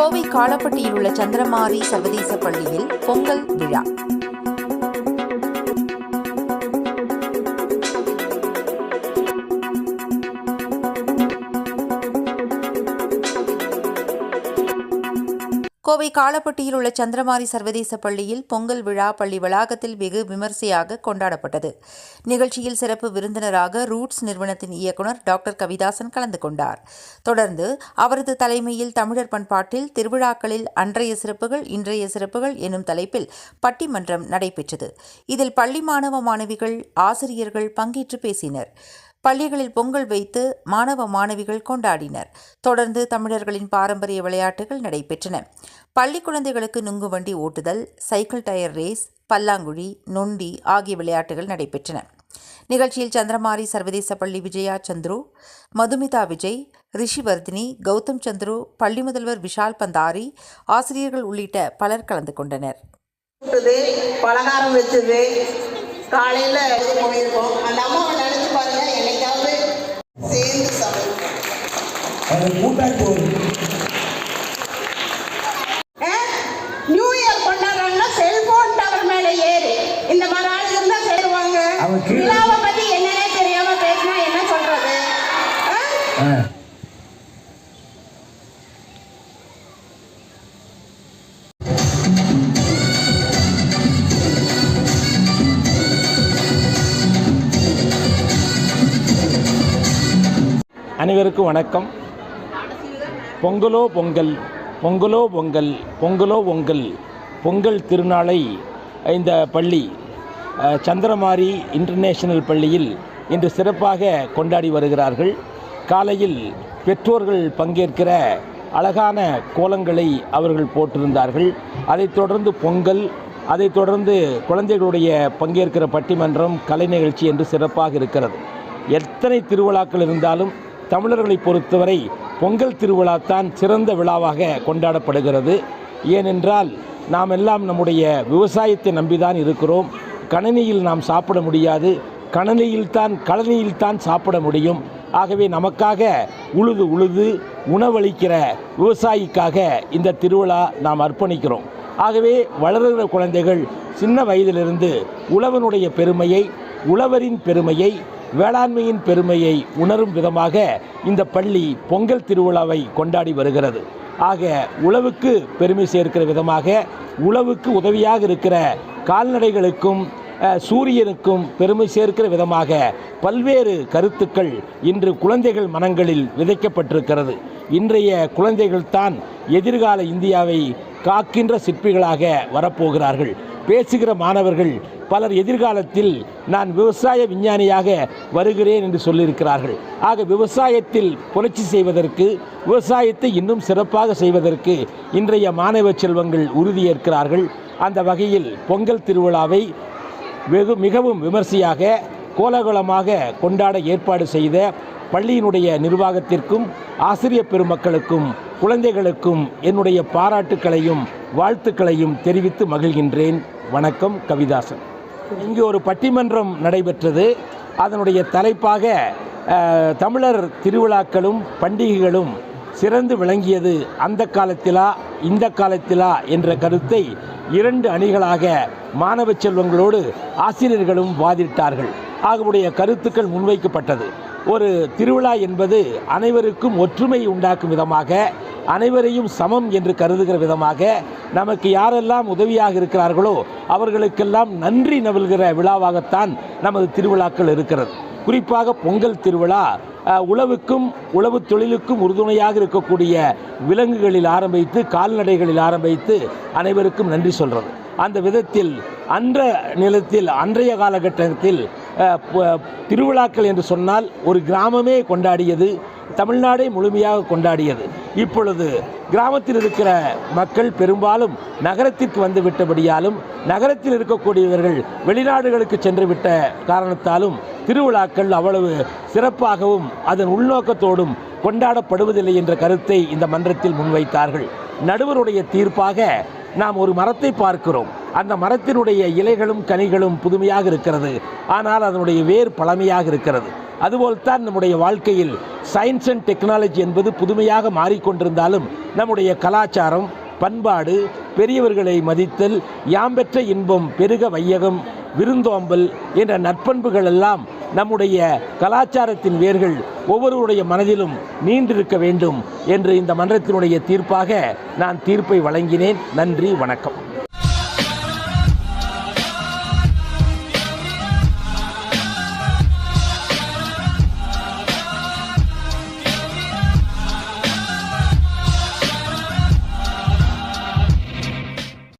கோவை காலப்பட்டியில் உள்ள சந்திரமாரி சர்வதேச பள்ளியில் பொங்கல் விழா. கோவை காலப்பட்டியில் உள்ள சந்திரமாரி சர்வதேச பள்ளியில் பொங்கல் விழா பள்ளி வளாகத்தில் வெகு விமர்சையாக கொண்டாடப்பட்டது. நிகழ்ச்சியில் சிறப்பு விருந்தினராக ரூட்ஸ் நிறுவனத்தின் இயக்குனர் டாக்டர் கவிதாசன் கலந்து கொண்டார். தொடர்ந்து அவரது தலைமையில் தமிழர் பண்பாட்டில் திருவிழாக்களில் அன்றைய சிறப்புகள் இன்றைய சிறப்புகள் எனும் தலைப்பில் பட்டிமன்றம் நடைபெற்றது. இதில் பள்ளி மாணவ மாணவிகள் ஆசிரியர்கள் பங்கேற்று பேசினர். பள்ளிகளில் பொங்கல் வைத்து மாணவ மாணவிகள் கொண்டாடினர். தொடர்ந்து தமிழர்களின் பாரம்பரிய விளையாட்டுகள் நடைபெற்றன. பள்ளி குழந்தைகளுக்கு நுங்கு வண்டி ஓட்டுதல் சைக்கிள் டயர் ரேஸ் பல்லாங்குழி நொண்டி ஆகிய விளையாட்டுகள் நடைபெற்றன. நிகழ்ச்சியில் சந்திரமாரி சர்வதேச பள்ளி விஜயா சந்துரு மதுமிதா விஜய் ரிஷிவர்தினி கௌதம் சந்துரு பள்ளி முதல்வர் விஷால் பந்தாரி ஆசிரியர்கள் உள்ளிட்ட பலர் கலந்து கொண்டனர். பலகாரம் வச்சது காலையில் அந்த பாருங்க என்னைக்காவது சேர்ந்து சமைப்போம் அது கூட்டாட்சி ஒரு நியூ இயர் கொண்டாடுறாங்கன்னா செல்போன் டவர் மேலே ஏறி. இந்த மாதிரி ஆளுங்க இருந்தால் சேருவாங்க. விழாவை அனைவருக்கும் வணக்கம். பொங்கலோ பொங்கல் பொங்கலோ பொங்கல் பொங்கலோ பொங்கல் பொங்கல் திருநாளை இந்த பள்ளி சந்திரமாரி இன்டர்நேஷனல் பள்ளியில் இன்று சிறப்பாக கொண்டாடி வருகிறார்கள். காலையில் பெற்றோர்கள் பங்கேற்கிற அழகான கோலங்களை அவர்கள் போட்டிருந்தார்கள். அதைத் தொடர்ந்து பொங்கல் அதைத் தொடர்ந்து குழந்தைகளுடைய பங்கேற்கிற பட்டிமன்றம் கலை நிகழ்ச்சி என்று சிறப்பாக இருக்கிறது. எத்தனை திருவிழாக்கள் இருந்தாலும் தமிழர்களை பொறுத்தவரை பொங்கல் திருவிழா தான் சிறந்த விழாவாக கொண்டாடப்படுகிறது. ஏனென்றால் நாம் எல்லாம் நம்முடைய விவசாயத்தை நம்பிதான் இருக்கிறோம். கணினியில் நாம் சாப்பிட முடியாது. கணனியில்தான் கழனியில்தான் சாப்பிட முடியும். ஆகவே நமக்காக உழுது உழுது உணவளிக்கிற விவசாயிக்காக இந்த திருவிழா நாம் அர்ப்பணிக்கிறோம். ஆகவே வளருகிற குழந்தைகள் சின்ன வயதிலிருந்து உழவனுடைய பெருமையை உழவரின் பெருமையை வேளாண்மையின் பெருமையை உணரும் விதமாக இந்த பள்ளி பொங்கல் திருவிழாவை கொண்டாடி வருகிறது. ஆக உழவுக்கு பெருமை சேர்க்கிற விதமாக உழவுக்கு உதவியாக இருக்கிற கால்நடைகளுக்கும் சூரியனுக்கும் பெருமை சேர்க்கிற விதமாக பல்வேறு கருத்துக்கள் இன்று குழந்தைகள் மனங்களில் விதைக்கப்பட்டிருக்கிறது. இன்றைய குழந்தைகள் தான் எதிர்கால இந்தியாவை காக்கின்ற சிற்பிகளாக வரப்போகிறார்கள். பேசுகிற மாணவர்கள் பலர் எதிர்காலத்தில் நான் விவசாய விஞ்ஞானியாக வருகிறேன் என்று சொல்லியிருக்கிறார்கள். ஆக விவசாயத்தில் புரட்சி செய்வதற்கு விவசாயத்தை இன்னும் சிறப்பாக செய்வதற்கு இன்றைய மாணவ செல்வங்கள் உறுதியேற்கிறார்கள். அந்த வகையில் பொங்கல் திருவிழாவை வெகு மிகவும் விமர்சையாக கோலாகலமாக கொண்டாட ஏற்பாடு செய்த பள்ளியினுடைய நிர்வாகத்திற்கும் ஆசிரியர் பெருமக்களுக்கும் குழந்தைகளுக்கும் என்னுடைய பாராட்டுக்களையும் வாழ்த்துக்களையும் தெரிவித்து மகிழ்கின்றேன். வணக்கம் கவிதாசன். இங்கு ஒரு பட்டிமன்றம் நடைபெற்றது. அதனுடைய தலைப்பாக தமிழர் திருவிழாக்களும் பண்டிகைகளும் சிறந்து விளங்கியது. அந்த காலத்திலா இந்த காலத்திலா என்ற கருத்தை இரண்டு அணிகளாக மாணவ செல்வங்களோடு ஆசிரியர்களும் வாதிட்டார்கள். ஆகவுடைய கருத்துக்கள் முன்வைக்கப்பட்டது. ஒரு திருவிழா என்பது அனைவருக்கும் ஒற்றுமை உண்டாக்கும் விதமாக அனைவரையும் சமம் என்று கருதுகிற விதமாக நமக்கு யாரெல்லாம் உதவியாக இருக்கிறார்களோ அவர்களுக்கெல்லாம் நன்றி நவல்கிற விழாவாகத்தான் நமது திருவிழாக்கள் இருக்கிறது. குறிப்பாக பொங்கல் திருவிழா உழவுக்கும் உழவு தொழிலுக்கும் உறுதுணையாக இருக்கக்கூடிய விலங்குகளில் ஆரம்பித்து கால்நடைகளில் ஆரம்பித்து அனைவருக்கும் நன்றி சொல்கிறது அந்த விதத்தில் அன்ற நிலத்தில் அன்றைய காலகட்டத்தில் திருவிழாக்கள் என்று சொன்னால் ஒரு கிராமமே கொண்டாடியது தமிழ்நாடே முழுமையாக கொண்டாடியது. இப்பொழுது கிராமத்தில் இருக்கிற மக்கள் பெரும்பாலும் நகரத்திற்கு வந்து விட்டபடியாலும் நகரத்தில் இருக்கக்கூடியவர்கள் வெளிநாடுகளுக்கு சென்று விட்ட காரணத்தாலும் திருவிழாக்கள் அவ்வளவு சிறப்பாகவும் அதன் உள்நோக்கத்தோடும் கொண்டாடப்படுவதில்லை என்ற கருத்தை இந்த மன்றத்தில் முன்வைத்தார்கள். நடுவருடைய தீர்ப்பாக நாம் ஒரு மரத்தை பார்க்கிறோம். அந்த மரத்தினுடைய இலைகளும் கனிகளும் புதுமையாக இருக்கிறது. ஆனால் அதனுடைய வேர் பழமையாக இருக்கிறது. அதுபோல்தான் நம்முடைய வாழ்க்கையில் சயின்ஸ் அண்ட் டெக்னாலஜி என்பது புதுமையாக மாறிக்கொண்டிருந்தாலும் நம்முடைய கலாச்சாரம் பண்பாடு பெரியவர்களை மதித்தல் யாம் பெற்ற இன்பம் பெருக வையகம் விருந்தோம்பல் என்ற நற்பண்புகள் எல்லாம் நம்முடைய கலாச்சாரத்தின் வேர்கள் ஒவ்வொருவருடைய மனதிலும் நீண்டிருக்க வேண்டும் என்று இந்த மன்றத்தினுடைய தீர்ப்பாக நான் தீர்ப்பை வழங்கினேன். நன்றி வணக்கம்.